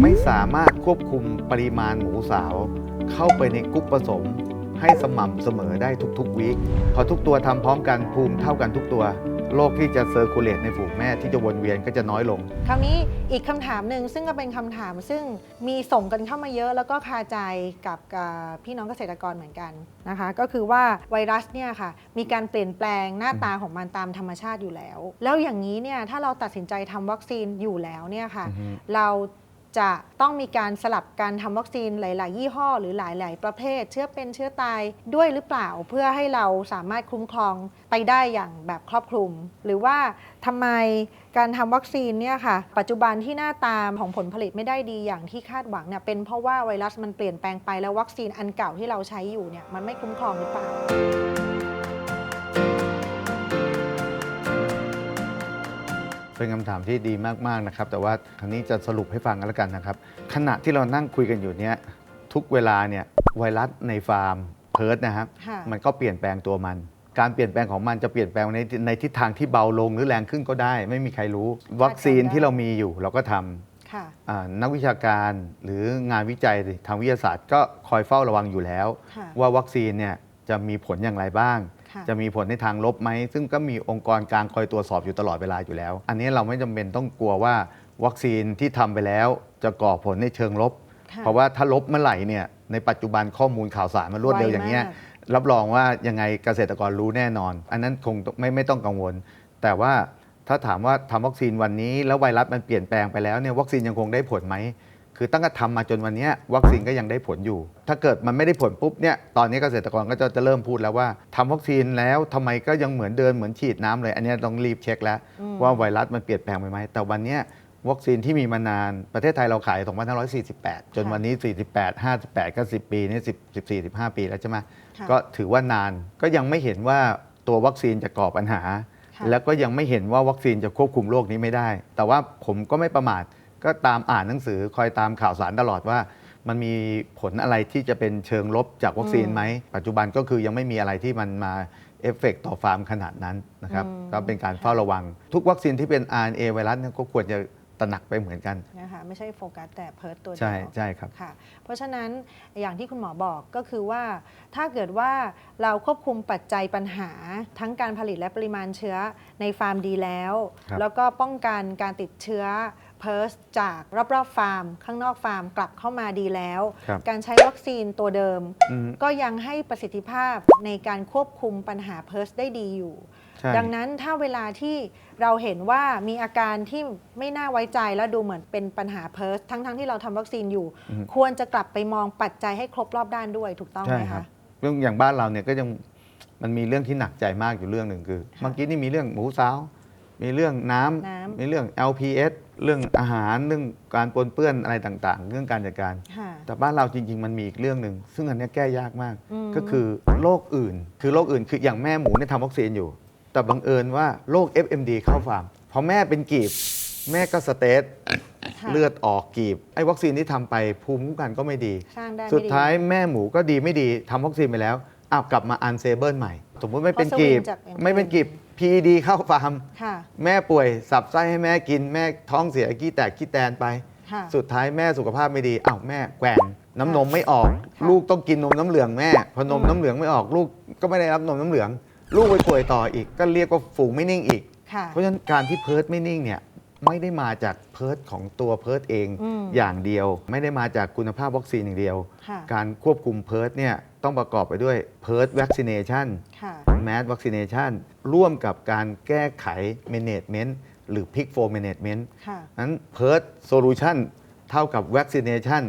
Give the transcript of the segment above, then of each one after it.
ไม่สามารถควบคุมปริมาณหมูสาว เข้าไปในกุ๊กผสมให้สม่ำเสมอได้ทุกๆวีคพอทุกตัวทำพร้อมกันภูมิเท่ากันทุกตัว โรคที่จะเซอร์คูลเลตในฝูงแม่ที่จะวนเวียนก็จะน้อยลง คราวนี้อีกคำถามหนึ่งซึ่งก็เป็นคำถามซึ่งมีส่งกันเข้ามาเยอะแล้วก็คาใจกับกับพี่น้องเกษตรกรเหมือนกันนะคะ ก็คือว่าไวรัสเนี่ยค่ะมีการเปลี่ยนแปลงหน้าตาของมันตามธรรมชาติอยู่แล้ว แล้วอย่างนี้เนี่ยถ้าเราตัดสินใจทำวัคซีนอยู่แล้วเนี่ยค่ะ อือฮึ เรา จะต้องมีการสลับการทำวัคซีนหลาย ๆ ยี่ห้อ หรือหลาย ๆ ประเภท เชื้อเป็นเชื้อตายด้วยหรือเปล่าเพื่อให้เราสามารถคุ้มครองไปได้อย่างแบบครอบคลุม หรือว่าทำไมการทำวัคซีนเนี่ยค่ะ ปัจจุบันที่หน้าตามของผลผลิตไม่ได้ดีอย่างที่คาดหวังเนี่ยเป็นเพราะว่าไวรัสมันเปลี่ยนแปลงไปแล้ววัคซีนอันเก่าที่เราใช้อยู่เนี่ยมันไม่คุ้มครองหรือเปล่า เป็นคำถามที่ดีมากๆนะครับ แต่ว่าครั้นี้จะสรุปให้ฟังกันแล้วกันนะครับ ขณะที่เรานั่งคุยกันอยู่เนี้ยทุกเวลาเนี่ยไวรัสในฟาร์มเพิร์ดนะครับค่ะ มันก็เปลี่ยนแปลงตัวมัน การเปลี่ยนแปลงของมันจะเปลี่ยนแปลงในในทิศทางที่เบาลงหรือแรงขึ้นก็ได้ ไม่มีใครรู้ วัคซีนที่เรามีอยู่เราก็ทำ ค่ะ อ่านักวิชาการหรืองานวิจัยทางวิทยาศาสตร์ก็คอยเฝ้าระวังอยู่แล้ว ค่ะ ว่าวัคซีนเนี่ยจะมีผลอย่างไรบ้างค่ะ จะมีผลในทางลบไหม ซึ่งก็มีองค์กรกลางคอยตรวจสอบอยู่ตลอดเวลาอยู่แล้ว อันนี้เราไม่จำเป็นต้องกลัวว่าวัคซีนที่ทำไปแล้วจะก่อผลในเชิงลบค่ะเพราะว่าถ้าลบเมื่อไหร่เนี่ยในปัจจุบันข้อมูลข่าวสารมันรวดเร็วอย่างเงี้ยไวมากรับรองว่ายังไงเกษตรกรรู้แน่นอน อันนั้นคงไม่ไม่ต้องกังวล แต่ว่าถ้าถามว่าทำวัคซีนวันนี้ แล้วไวรัสมันเปลี่ยนแปลงไปแล้วเนี่ยวัคซีนยังคงได้ผลไหม คือตั้งแต่ทำมาจนวันเนี้ยวัคซีนก็ยังได้ผลอยู่ ถ้าเกิดมันไม่ได้ผลปุ๊บเนี่ยตอนนี้เกษตรกรก็จะจะเริ่มพูดแล้วว่าทำวัคซีนแล้วทำไมก็ยังเหมือนเดินเหมือนฉีดน้ำเลย อันเนี้ยต้องรีบเช็คแล้วอืมว่าไวรัสมันเปลี่ยนแปลงไปไหมแต่วันเนี้ยวัคซีนที่มีมานานประเทศไทยเราขาย2548 จนวันนี้ 48 58 ก็ 10 ปีนี่10 14 15 ปีแล้วใช่ไหมค่ะ ก็ถือว่านานก็ยังไม่เห็นว่าตัววัคซีนจะก่อปัญหา ค่ะ แล้วก็ยังไม่เห็นว่าวัคซีนจะควบคุมโรคนี้ไม่ได้ แต่ว่าผมก็ไม่ประมาท ก็ตามอ่านหนังสือคอยตามข่าวสารตลอดว่า มันมีผลอะไรที่จะเป็นเชิงลบจากวัคซีนไหม ปัจจุบันก็คือยังไม่มีอะไรที่มันมาเอฟเฟกต่อฟาร์มขนาดนั้นนะครับอืม ก็เป็นการเฝ้าระวัง ทุกวัคซีนที่เป็น RNA ไวรัสเนี่ยก็ควรจะตระหนักไปเหมือนกัน นะคะไม่ใช่โฟกัสแต่เพิร์ตตัวเดียวใช่ใช่ครับ ค่ะเพราะฉะนั้นอย่างที่คุณหมอบอกก็คือว่า ถ้าเกิดว่าเราควบคุมปัจจัยปัญหาทั้งการผลิตและปริมาณเชื้อในฟาร์มดีแล้ว ครับแล้วก็ป้องกันการติดเชื้อ เพิร์สจากรอบๆฟาร์ม ข้างนอกฟาร์มกลับเข้ามาดีแล้ว ครับการใช้วัคซีนตัวเดิม อืม ก็ยังให้ประสิทธิภาพในการควบคุมปัญหาเพิร์สได้ดีอยู่ ใช่ ดังนั้นถ้าเวลาที่เราเห็นว่ามีอาการที่ไม่น่าไว้ใจและดูเหมือนเป็นปัญหาเพิร์สทั้งๆที่เราทำวัคซีนอยู่ อืม ควรจะกลับไปมองปัจจัยให้ครบรอบด้านด้วยถูกต้องใช่ไหมครัคะบเรื่องอย่างบ้านเราเนี่ยก็ยังมันมีเรื่องที่หนักใจมากอยู่เรื่องหนึ่งคือค่ะเมื่อกี้นี่มีเรื่องหมูสาว มีเรื่องน้ำน้ำมีเรื่อง LPS เรื่องอาหารเรื่องการปนเปื้อนอะไรต่างๆ เรื่องการจัดการ ค่ะ แต่บ้านเราจริง ๆ มันมีอีกเรื่องหนึ่งซึ่งอันเนี้ยแก้ยากมาก อืม ก็คือโรคอื่น คือโรคอื่นคืออย่างแม่หมูเนี่ยทำวัคซีนอยู่ แต่บังเอิญว่าโรค FMD เข้าฟาร์มพอแม่เป็นกีบ แม่ก็สเตทค่ะเลือดออกกีบไอ้วัคซีนที่ทำไปภูมิคุ้มกันก็ไม่ดี สร้างได้ไม่สุดท้ายแม่หมูก็ดีไม่ดีทำวัคซีนไปแล้ว อ้าวกลับมาอันเซเบิลใหม่ สมมติไม่เป็นกีบไม่เป็นกีบ PED เข้าฟาร์ม ค่ะ แม่ป่วยสับไส้ให้แม่กินแม่ท้องเสียขี้แตกขี้แตนไป ค่ะ สุดท้ายแม่สุขภาพไม่ดีอ้าวแม่แกว่งน้ำนมไม่ออก ค่ะลูกต้องกินนมน้ำเหลืองแม่พอนมอืมน้ำเหลืองไม่ออกลูกก็ไม่ได้รับนมน้ำเหลือง ลูกไปป่วยต่ออีก ก็เรียกว่าฝูงไม่นิ่งอีก ค่ะ เพราะฉะนั้นการที่เพิร์ดไม่นิ่งเนี่ยไม่ได้มาจากเพิร์ดของตัวเพิร์ดเองอืม อย่างเดียว ไม่ได้มาจากคุณภาพวัคซีนอย่างเดียว ค่ะ การควบคุมเพิร์ดเนี่ย ต้องประกอบไปด้วยเพิร์ดวัคซีเนชันค่ะแมสวัคซีเนชันร่วมกับการแก้ไข Management หรือ Pick for Management ค่ะ นั้น PERT Solution เท่ากับ Vaccination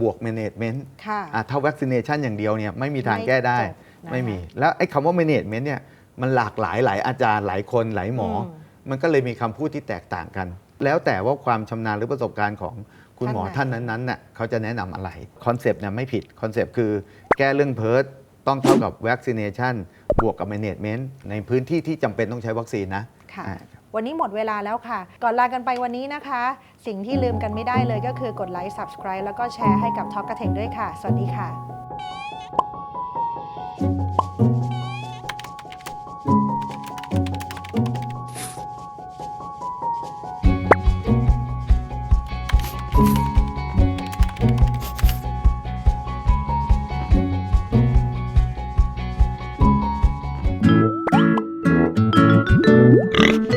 บวก Management ค่ะ อะถ้า Vaccination อย่างเดียวเนี่ยไม่มีทางแก้ได้ ไม่จบนะคะไม่มี แล้วไอ้คำว่า Management เนี่ยมันหลากหลายหลายอาจารย์หลายคนหลายหมออม มันก็เลยมีคำพูดที่แตกต่างกัน แล้วแต่ว่าความชำนาญหรือประสบการณ์ของ คุณหมอท่าท่านนไหนนั้นๆน่ะเขาจะแนะนำอะไรคอนเซปต์เนี่ยไม่ผิดคอนเซปต์คือ แก้เรื่องเพิร์ดต้องเท่ากับ Vaccination บวกกับ Management ในพื้นที่ที่จำเป็นต้องใช้วัคซีนนะค่ะอ่าวันนี้หมดเวลาแล้วค่ะ ก่อนลากันไปวันนี้นะคะ สิ่งที่ลืมกันไม่ได้เลยก็คือกดไลค์ subscribe แล้วก็แชร์ให้กับท็อกกระเทงด้วยค่ะ สวัสดีค่ะ Mm-hmm.